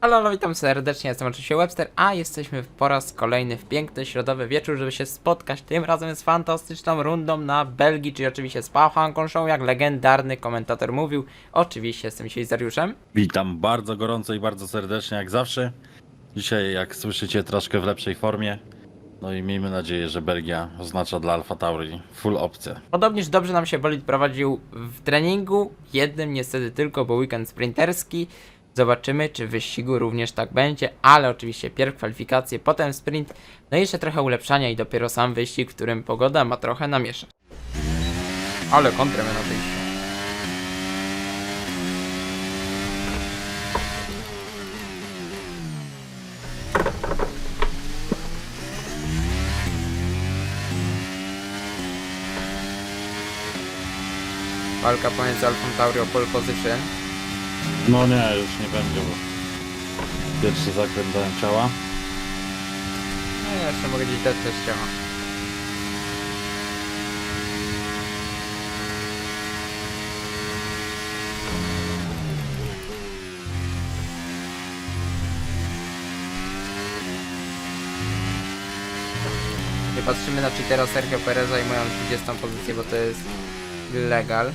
Halo, witam serdecznie, jestem oczywiście Webster, a jesteśmy po raz kolejny w piękny środowy wieczór, żeby się spotkać tym razem z fantastyczną rundą na Belgii, czyli oczywiście z Pałhanką Show, jak legendarny komentator mówił. Oczywiście jestem dzisiaj z Dariuszem. Witam bardzo gorąco i bardzo serdecznie, jak zawsze. Dzisiaj, jak słyszycie, troszkę w lepszej formie. No i miejmy nadzieję, że Belgia oznacza dla Alfa Tauri full opcję. Podobnież dobrze nam się bolid prowadził w treningu, jednym niestety tylko, bo weekend sprinterski. Zobaczymy, czy w wyścigu również tak będzie, ale oczywiście pierw kwalifikacje, potem sprint, no i jeszcze trochę ulepszania i dopiero sam wyścig, w którym pogoda ma trochę namieszać. Ale kontrę na wyjściu. Walka pomiędzy Alfą Tauri o pole position. No nie, już nie będzie, bo pierwszy zakręt dałem ciała. No ja jeszcze mogę gdzieś dać też ciała. Nie patrzymy na cheatera Sergio Pereza i moją 30 pozycję, bo to jest legal.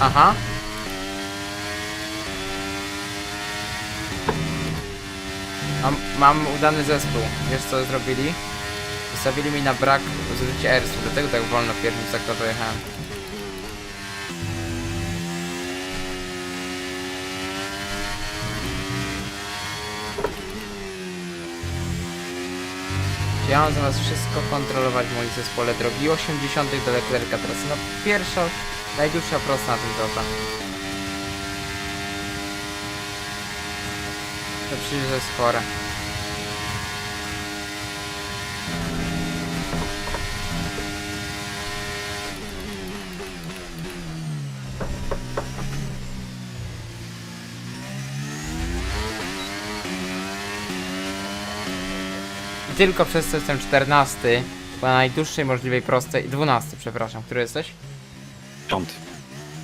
Aha. Mam, mam udany zespół. Wiesz co zrobili? Wystawili mi na brak zużycia ersu, dlatego tak wolno w pierwszym sektorze jechałem. Ja mam wszystko kontrolować w moim zespole drogi 80 do Leclerca teraz. No pierwsza, najdłuższa prosta na tym torze. To przecież jest tylko przez to jestem 14, po najdłuższej możliwej prostej, 12 przepraszam, który jesteś?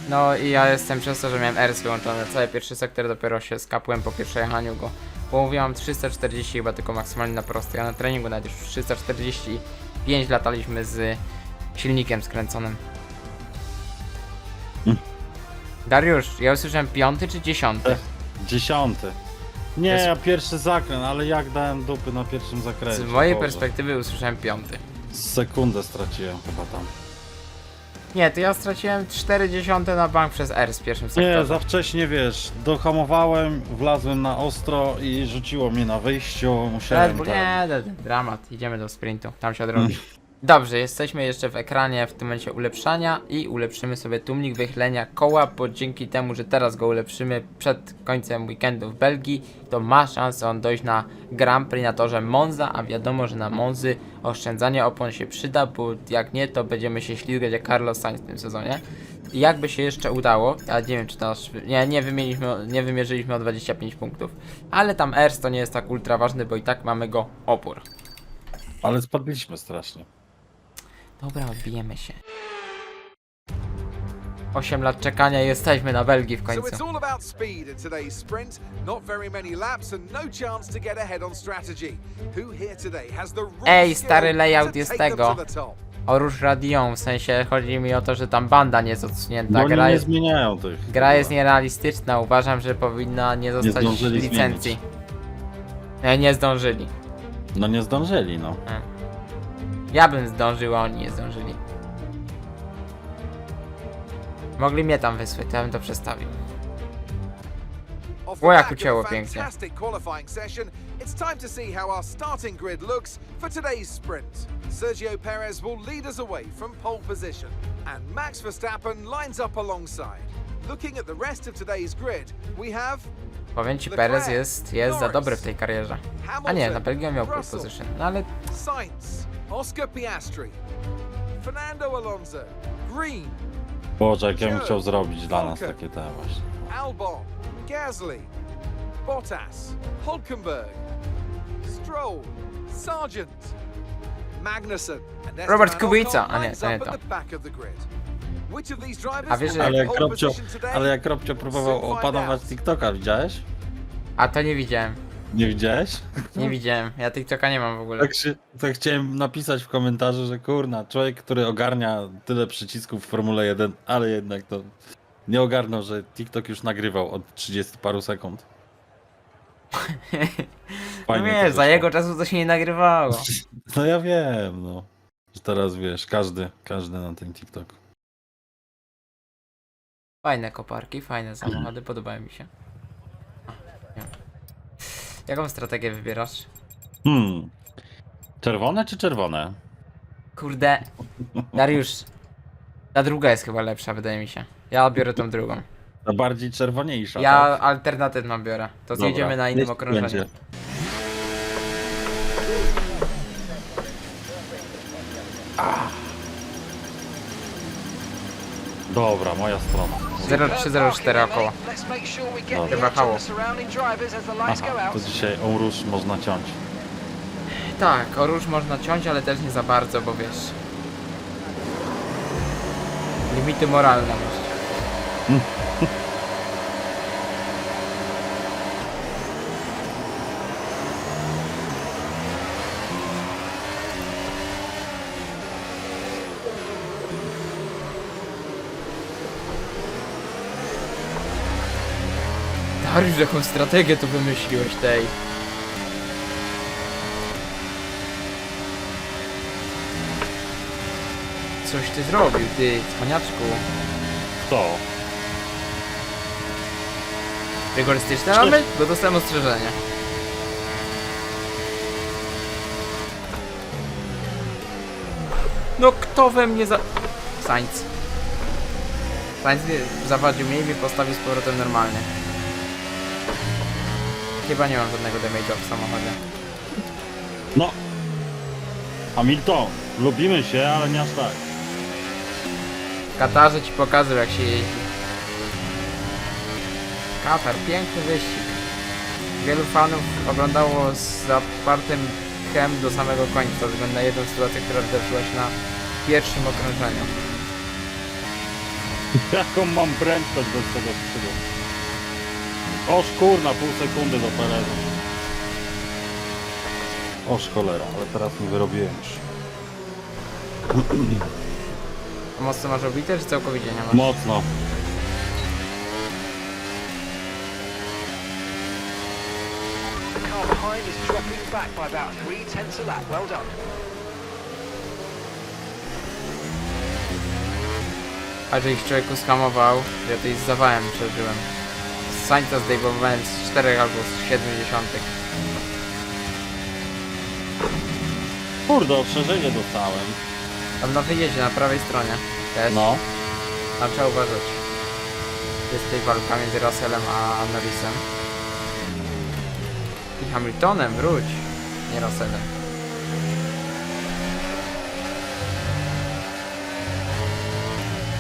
No i ja jestem przez to, że miałem RS wyłączony, cały pierwszy sektor dopiero się skapłem po pierwszym go. Bo mówiłam 340 chyba tylko maksymalnie na prostej, a na treningu nawet już 345 lataliśmy z silnikiem skręconym. Mm. Dariusz, ja usłyszałem piąty czy dziesiąty? Dziesiąty. Nie, Jest- ja pierwszy zakręt, ale jak dałem dupy na pierwszym zakręcie? Z mojej Boże. perspektywy usłyszałem piąty. Sekundę straciłem chyba tam. Nie, to ja straciłem 40 na bank przez R z pierwszym sektorze. Nie, za wcześnie wiesz, dohamowałem, wlazłem na ostro i rzuciło mnie na wyjściu, Red musiałem Bull, tak. nie, d- d- dramat, idziemy do sprintu, tam się odrobi. Dobrze, jesteśmy jeszcze w ekranie w tym momencie ulepszania i ulepszymy sobie tłumnik wychylenia koła, bo dzięki temu, że teraz go ulepszymy przed końcem weekendu w Belgii, to ma szansę on dojść na Grand Prix na torze Monza, a wiadomo, że na Monzy oszczędzanie opon się przyda, bo jak nie, to będziemy się ślizgać jak Carlos Sainz w tym sezonie. I jakby się jeszcze udało, ja nie wiem czy to nasz, nie, nie, wymieniliśmy, nie wymierzyliśmy o 25 punktów, ale tam ERS to nie jest tak ultra ważny, bo i tak mamy go opór. Ale spadliśmy strasznie. Dobra, odbijemy się. 8 lat czekania i jesteśmy na Belgii w So końcu. it's all about speed in today's sprint. Not very many laps and no chance to get ahead on strategy. Who here today has the raw Ej, skill stary layout to jest take them tego. to the top? Oróż Radion, w sensie chodzi mi o to, że tam banda nie jest odsunięta. Bo oni gra, nie jest, zmieniają tych. gra jest nierealistyczna, uważam, że powinna nie zostać zdążyli licencji. Nie, nie zdążyli. No nie zdążyli, no. Ja bym zdążył, a oni nie zdążyli. Mogli mnie tam wysłać, to ja bym to przestawił. O, jak ucięło pięknie. fantastic qualifying session, it's time to see how our starting grid looks for today's sprint. Sergio Perez will lead us away from pole position, and Max Verstappen lines up alongside. Looking at the rest of today's grid, we have Powiem ci, Perez jest, jest za dobry w tej karierze. A nie, na Belgię miał pole position. No ale Sainz, Oscar Piastri, Fernando Alonso, Green, Boże, jak ja bym chciał zrobić dla nas takie te właśnie. Albon, Gasly, Bottas, Hulkenberg, Stroll, Sargent, Magnussen, and Robert Esteban Kubica. Ocon A nie, lines nie up to. at the back of the grid. Which of these drivers A wiesz, will że- take Ale jak pole Robcio, position today? ale jak Robcio próbował opanować. TikToka, widziałeś? A to nie widziałem. Nie widziałeś? Nie widziałem. Ja TikToka nie mam w ogóle. Tak, się, tak chciałem napisać w komentarzu, że kurna, człowiek, który ogarnia tyle przycisków w Formule 1, ale jednak to nie ogarnął, że TikTok już nagrywał od 30 paru sekund. No Fajnie to wiesz, za wyszło. jego czasu to się nie nagrywało. No ja wiem, no. Że teraz wiesz, każdy, każdy na ten TikTok. Fajne koparki, fajne samochody, podobają mi się. Jaką strategię wybierasz? Hmm. Czerwone czy czerwone? Kurde. Dariusz. Ta druga jest chyba lepsza, wydaje mi się. Ja biorę tą drugą. Ta bardziej czerwoniejsza. Ja tak? alternatywną biorę. To Dobra, zjedziemy na innym okrążeniu. będzie. Dobra, moja strona. 0304 około. Chyba hało. Aha, to dzisiaj Ourusz można ciąć. Tak, o róż można ciąć, ale też nie za bardzo, bo wiesz. Limity moralne masz. Dariusz, jaką strategię tu wymyśliłeś tej? Coś ty zrobił, ty, cwaniaczku. To. Rygorystyczne mamy? Bo dostałem ostrzeżenie. No kto we mnie za... Sainz. Sainz nie zawadził mnie i mnie postawił z powrotem normalnie. Chyba nie mam żadnego damage'a w samochodzie. No. Hamilton, lubimy się, ale nie aż tak. W Katarze ci pokażę jak się jeździ. Katar, piękny wyścig. Wielu fanów oglądało z zapartym chem do samego końca, ze względu na jedną sytuację, która wydarzyła się na pierwszym okrążeniu. Jaką mam prędkość bez tego skrzydła? Oż kurna, pół sekundy do Pereza. Oż cholera, ale teraz mi wyrobiłem już. Mocno masz obite, czy całkowicie nie masz? Mocno. The car behind is dropping back by about three tenths a lap. Well done. A że ich człowieku skamował, ja to i z zawałem przeżyłem. Z Sańca zdejmowałem z 4 albo z 7 dziesiątych. Kurde, ostrzeżenie dostałem. Tam na wyjeździe, na prawej stronie. Też. No. Tam trzeba uważać. Jest tutaj walka między Russellem a Norrisem. I Hamiltonem, wróć. Nie Russellem.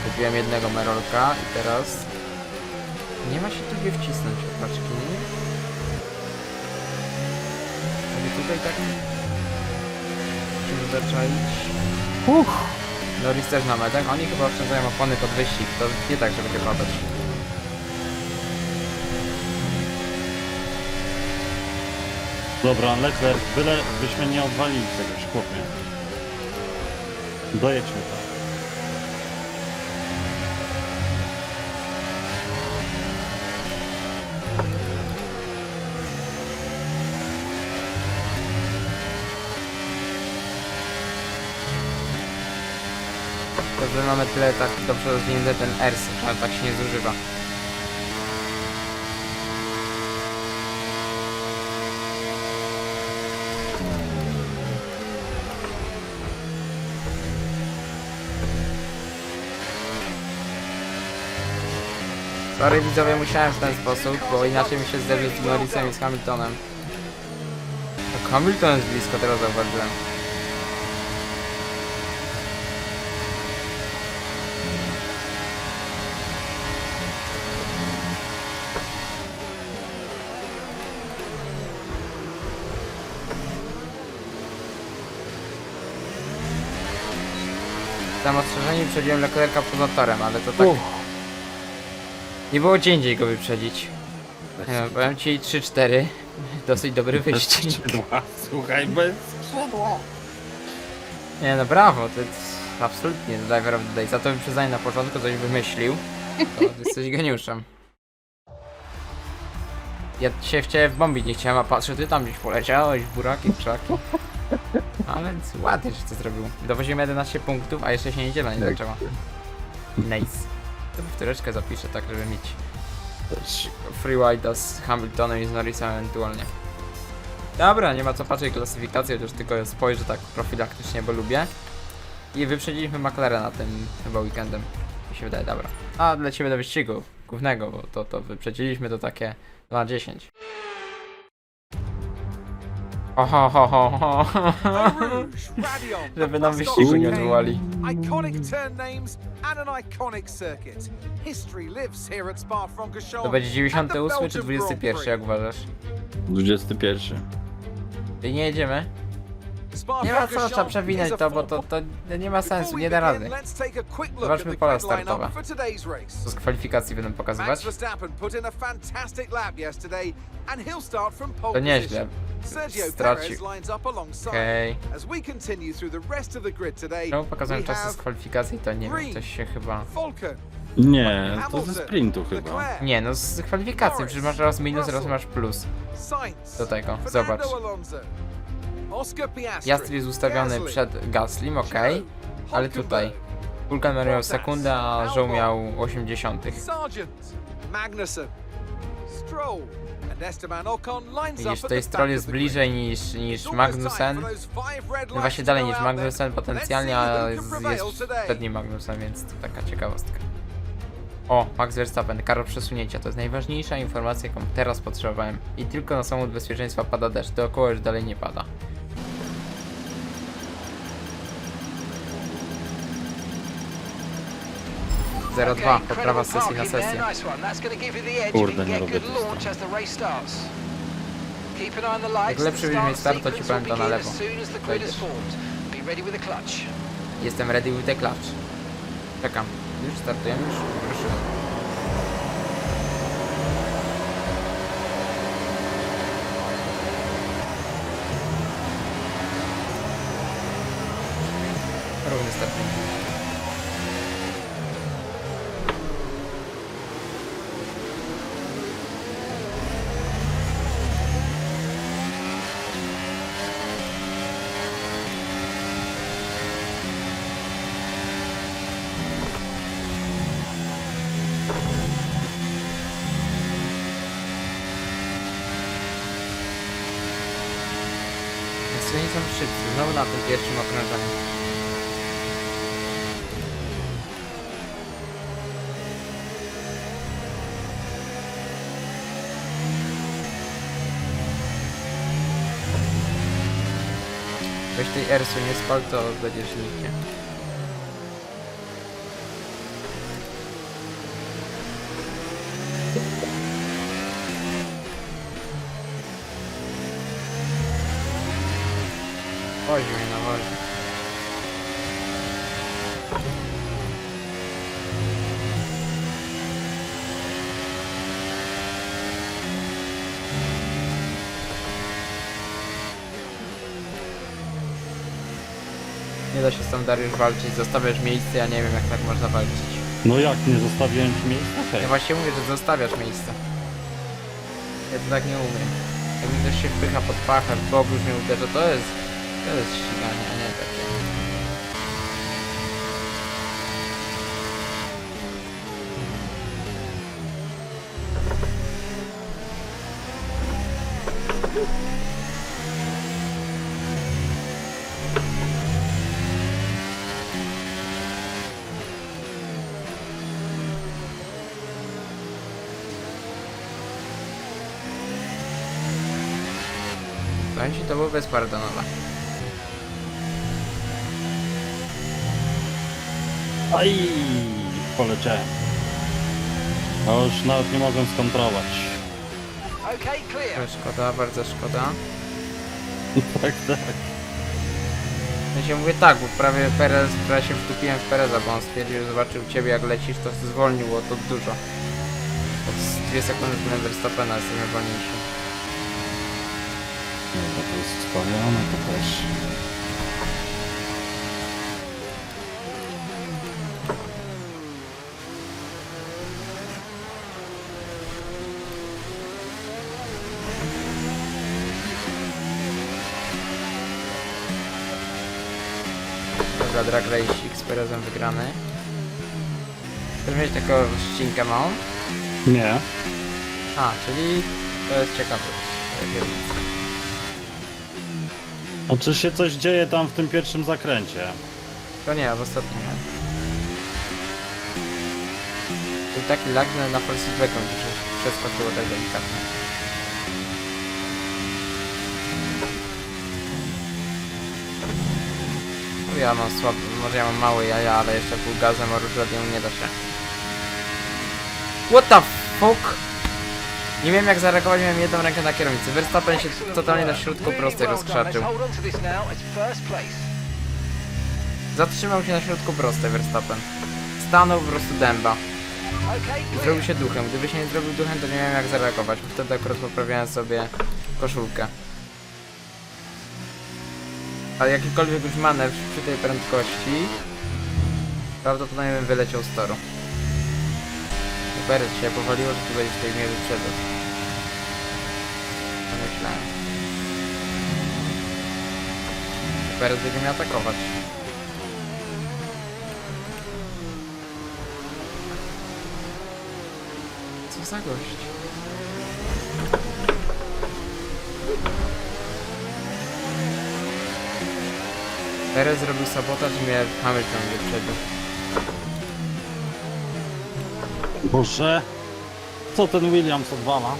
Kupiłem jednego Merolka i teraz... Nie ma się tu gdzie wcisnąć, opaczki. Ale tutaj tak... Musimy zaczaić... Uch. Norris też na medach, oni chyba oszczędzają opony pod wyścig, to nie tak, żeby chyba padać. Dobra, Leclerc, byle byśmy nie odwalili czegoś, chłopie. Dojedźmy to. To, że mamy tyle tak dobrze rozwinięty ten ERS, ale tak się nie zużywa. Sorry widzowie, musiałem w ten sposób, bo inaczej mi się zderzy z Norrisem i z Hamiltonem. Hamilton jest blisko, teraz zauważyłem. Tam ostrzeżenie wyprzedziłem Leclerca poza torem, ale to tak... Uff. Nie było gdzie indziej go wyprzedzić. No, powiem ci 3-4. Dosyć dobry wyścig. Skrzydła, Słuchaj, bez Nie no brawo, to jest absolutnie driver of the day. Za to wyprzedzanie na początku coś wymyślił. To jesteś geniuszem. Ja się chciałem wbombić, nie chciałem, a patrzę, ty tam gdzieś poleciałeś, buraki, krzaki. Ale ładnie, że to zrobił. Dowoziłem 11 punktów, a jeszcze się niedziela nie Tak. zaczęła. Nice. To powtóreczkę zapiszę tak, żeby mieć free white z Hamiltonem i z Norrisem ewentualnie. Dobra, nie ma co patrzeć klasyfikację, chociaż tylko spojrzę tak profilaktycznie, bo lubię. I wyprzedziliśmy McLarena tym chyba weekendem. Mi się wydaje, dobra. A lecimy do wyścigu głównego, bo to, to wyprzedziliśmy to takie 2 na 10. Ho, Żeby nam wyścigu nie odwołali. Iconic turn names and an iconic circuit. History lives here at Spa-Francorchamps. To będzie and 98 the czy Belgian 21, Grand jak uważasz? 21. I nie jedziemy? Nie ma co, trzeba przewinąć to, bo to, to nie ma sensu, nie da rady. Zobaczmy pola startowe. To z kwalifikacji będą pokazywać. To nieźle. Stracił. Okej. Today, Czemu pokazują we czasy z kwalifikacji, to nie wiem, coś się chyba... Nie, to ze sprintu chyba. Nie, no z kwalifikacji, przecież masz raz minus, raz masz plus. Do tego, zobacz. Piastri, jest ustawiony przed Gaslim, ok, ale tutaj Hulkenberg, miał sekundę, a Albon, miał 80. Sargent, Magnussen, Tutaj the Stroll back jest bliżej niż, niż Magnussen. No właśnie dalej niż. Magnussen potencjalnie, a jest, przed nim Magnussen, więc to taka ciekawostka. O, Max Verstappen, karo przesunięcia, to jest najważniejsza informacja, jaką teraz potrzebowałem. I tylko na samochód bezpieczeństwa pada deszcz, dookoła już dalej nie pada. 02, poprawa sesji na sesję. Kurde, nie robię Jak lepszy byś mieć start, to ci powiem to na lewo. Dojdziesz. Jestem ready with the clutch. Czekam. Już startujemy, już ruszyłem. Równy startujemy. Na tym pierwszym okrążeniu. Tej Ersu nie spal, to będziesz nikiem. Wozi mnie na wozie. Nie da się Dariusz walczyć, zostawiasz miejsce, ja nie wiem jak tak można walczyć. No jak, nie zostawiłem ci miejsca? Hej. Ja właśnie mówię, że zostawiasz miejsce. Ja to tak nie umiem. Jak mi ktoś się wpycha pod pachę, w bok już mnie uderza, to jest... To jest ściganie, a nie takie. Powiem ci, to było bezpardonowe. Aj, poleciałem. No już nawet nie mogłem skontrować. Okay, clear. Szkoda, bardzo szkoda. tak, tak. Ja się mówię tak, bo prawie Perez, prawie się wtupiłem w Pereza, bo on stwierdził, że zobaczył ciebie jak lecisz, to zwolniło to dużo. Od z dwie sekundy byłem Verstappena, jesteśmy wolniejsi. Dobra, to jest spalone, to też. Drag Race z Perezem wygrany. Chcesz mieć taką ścinkę małą? Nie. A, czyli to jest ciekawe. A czy się coś dzieje tam w tym pierwszym zakręcie? To nie, w ostatnim nie. Był taki lag, że na Force Veką gdzieś przeskoczyło tak delikatnie. Ja mam słaby, może ja mam małe jaja, ale jeszcze pół gazem a różową nie da się. What the fuck? Nie wiem jak zareagować, miałem jedną rękę na kierownicy. Verstappen się totalnie na środku prostej rozkrzaczył. Zatrzymał się na środku prostej Verstappen. Stanął po prostu dęba. Zrobił się duchem. Gdyby się nie zrobił duchem, to nie wiem jak zareagować, bo wtedy akurat poprawiałem sobie koszulkę. Ale jakikolwiek już manewr przy tej prędkości, prawdopodobnie bym wyleciał z toru. Super, się powaliło, że tu będziesz tej mnie wyprzedzał. To myślałem. Super, będzie mnie atakować. Co za gość? Perez zrobił sabotaż i mnie Hamilton wyprzedził. Boże. Co ten Williams odwala?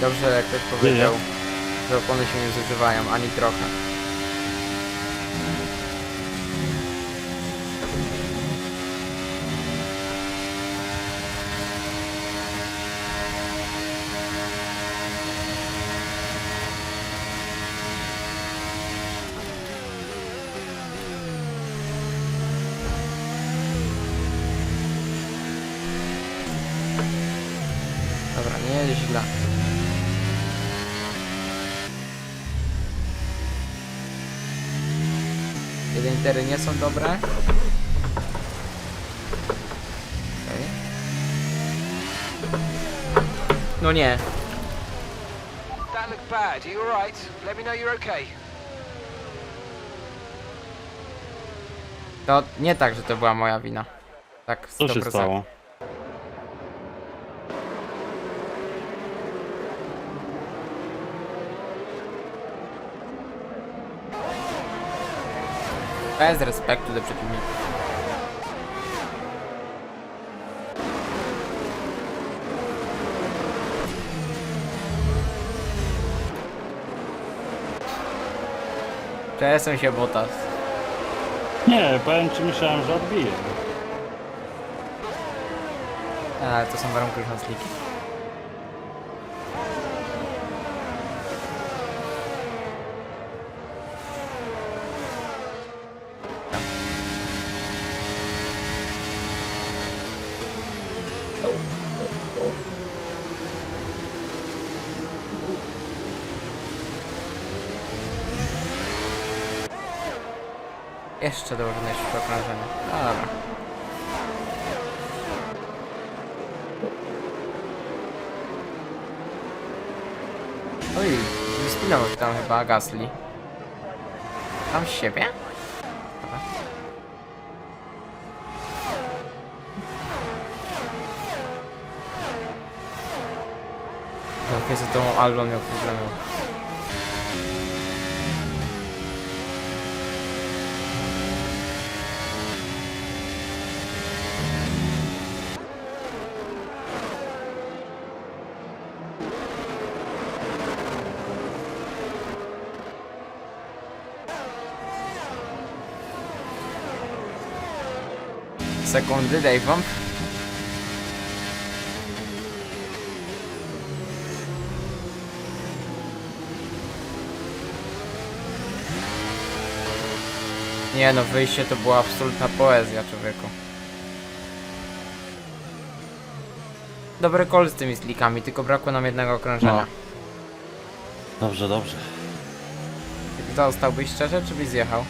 Dobrze, jak ktoś powiedział, że opony się nie zużywają, ani trochę. Dobra, nie jest źle. Intery nie są dobre. Okej. No nie. That looked bad. Are you alright? Let me know you're okay. To nie tak, że to była moja wina. Tak, 100%. Co się stało? Bez respektu do przeciwników. Przesuń się, Botas. Nie, powiem ci myślałem, że odbiję. Ale to są warunki już na sliki. Jeszcze dołożone jeszcze okrążenie. No dobra. Oj, wyspinał tam chyba Gasly. Tam siebie? Dobra. No, z tą Albon miał problemy. sekundy, Dave'om. Nie no, wyjście to była absolutna poezja, człowieku. Dobry kol z tymi slikami, tylko brakło nam jednego okrążenia. No. Dobrze, dobrze. Zostałbyś szczerze, czy byś zjechał?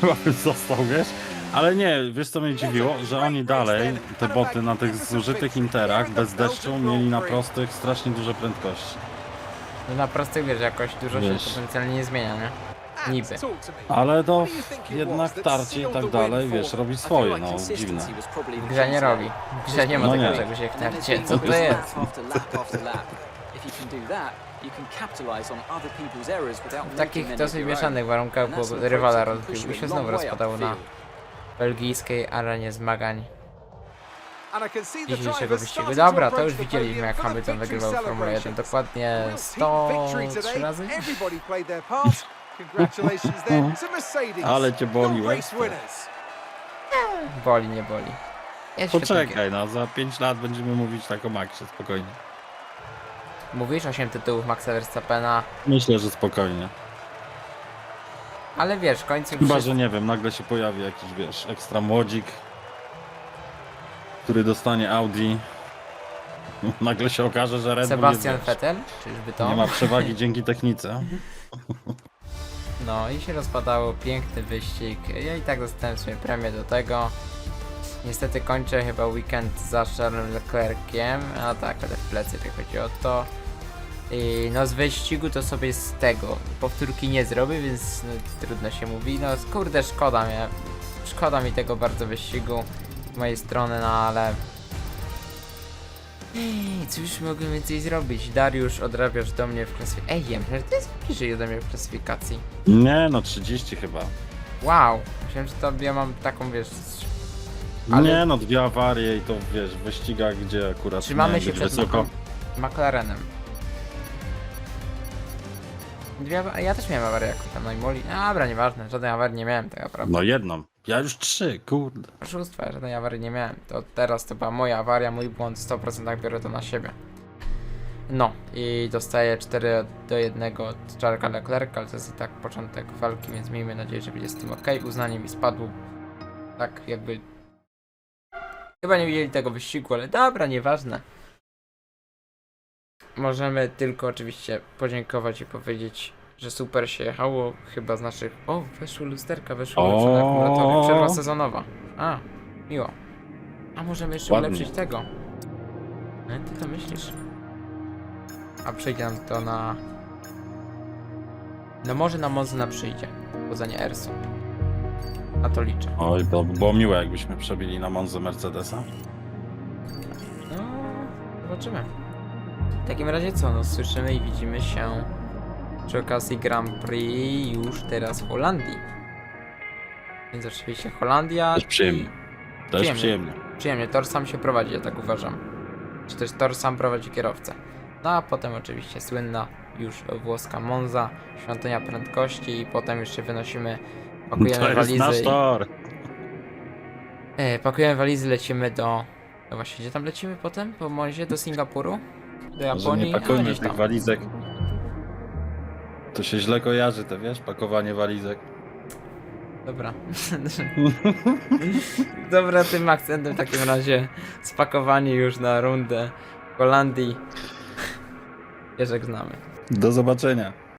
Chyba bym został, wiesz? Ale nie, wiesz co mnie dziwiło? Że oni dalej, te boty na tych zużytych interach, bez deszczu, mieli na prostych strasznie duże prędkości. No na prostych wiesz, jakoś dużo Wiesz. się potencjalnie nie zmienia, nie? Niby. Ale to jednak tarcie i tak dalej, wiesz, robi swoje, no dziwne. W grze nie robi. W grze nie ma No tego nie. czegoś jak tarcie. Co to jest? W takich dosyć mieszanych warunkach, bo rywala rozbił i się znowu rozpadało na. Belgijskiej arenie zmagań dzisiejszego wyścigu. Dobra, to już widzieliśmy jak Hamilton wygrywał w Formule 1 celebrations. dokładnie Real heat victory 103 today. razy. Mercedes. Ale cię boli. Boli, nie boli. Jest. Poczekaj, no za 5 lat będziemy mówić tak o Maxie, spokojnie. Mówisz 8 tytułów Maxa Verstappena, Myślę, że spokojnie. Ale wiesz, w końcu Chyba, wszyscy- że nie wiem, nagle się pojawi jakiś, wiesz, ekstra młodzik, który dostanie Audi. Nagle się okaże, że Red Bull Sebastian jest, wiesz, Vettel, czyżby to? nie ma przewagi dzięki technice. No i się rozpadało, piękny wyścig. Ja i tak dostałem sobie premię do tego. Niestety kończę chyba weekend za Charlesem Leclerciem, a tak, ale w plecy, jak chodzi o to. I no z wyścigu to sobie z tego powtórki nie zrobię, więc no, trudno się mówi. No kurde, szkoda mnie. Szkoda mi tego bardzo wyścigu z mojej strony, no ale... Ej, cóż mogę więcej zrobić? Dariusz odrabiasz do mnie w klasyfikacji. Ej, wiem, że ty jest bliżej ode mnie w klasyfikacji. Nie, no 30 chyba. Wow, myślałem, że to ja mam taką, wiesz... Ale- Nie, no dwie awarie i to, wiesz, w wyścigach, gdzie akurat Trzymamy się przed. McLarenem. Dwie awa- ja też miałem awarię jakąś tam, no i Moli... Dobra, nieważne, żadnej awarii nie miałem tak naprawdę. No jedną. Ja już trzy, kurde. Oszustwa, żadnej awarii nie miałem. To teraz to była moja awaria, mój błąd, 100% biorę to na siebie. No, i dostaję 4 do 1 od Charlesa Leclerca, ale to jest i tak początek walki, więc miejmy nadzieję, że będzie z tym ok. Uznanie mi spadło. Tak jakby... Chyba nie widzieli tego wyścigu, ale dobra, nieważne. Możemy tylko oczywiście podziękować i powiedzieć, że super się jechało. Chyba z naszych... O, weszły lusterka, weszły O. lepsze akumulatory. Przerwa sezonowa. A, miło. A możemy jeszcze Ładnie. ulepszyć tego. No, ty to myślisz? A przyjdzie nam to na... No może na Mozna przyjdzie. Poznanie Ersu. A to liczę. Oj, to by było miłe, jakbyśmy przebili na Monza Mercedesa. No, zobaczymy. W takim razie co, no słyszymy i widzimy się przy okazji Grand Prix już teraz w Holandii. Więc oczywiście Holandia. To jest przyjemnie. To jest Przyjemnie. przyjemnie. Przyjemnie, tor sam się prowadzi, ja tak uważam. Czy też tor sam prowadzi kierowcę. No a potem oczywiście słynna już włoska Monza, świątynia prędkości i potem się wynosimy, pakujemy To jest walizy. nasz i- tor. E, pakujemy walizy, lecimy do... No właśnie, gdzie tam lecimy potem? Po Monzie? Do Singapuru? Do Może Japonii? nie A, pakujmy gdzieś tych tam. walizek. To się źle kojarzy, to wiesz, pakowanie walizek. Dobra. Dobra, tym akcentem w takim razie spakowanie już na rundę w Holandii. Jak znamy. Do zobaczenia.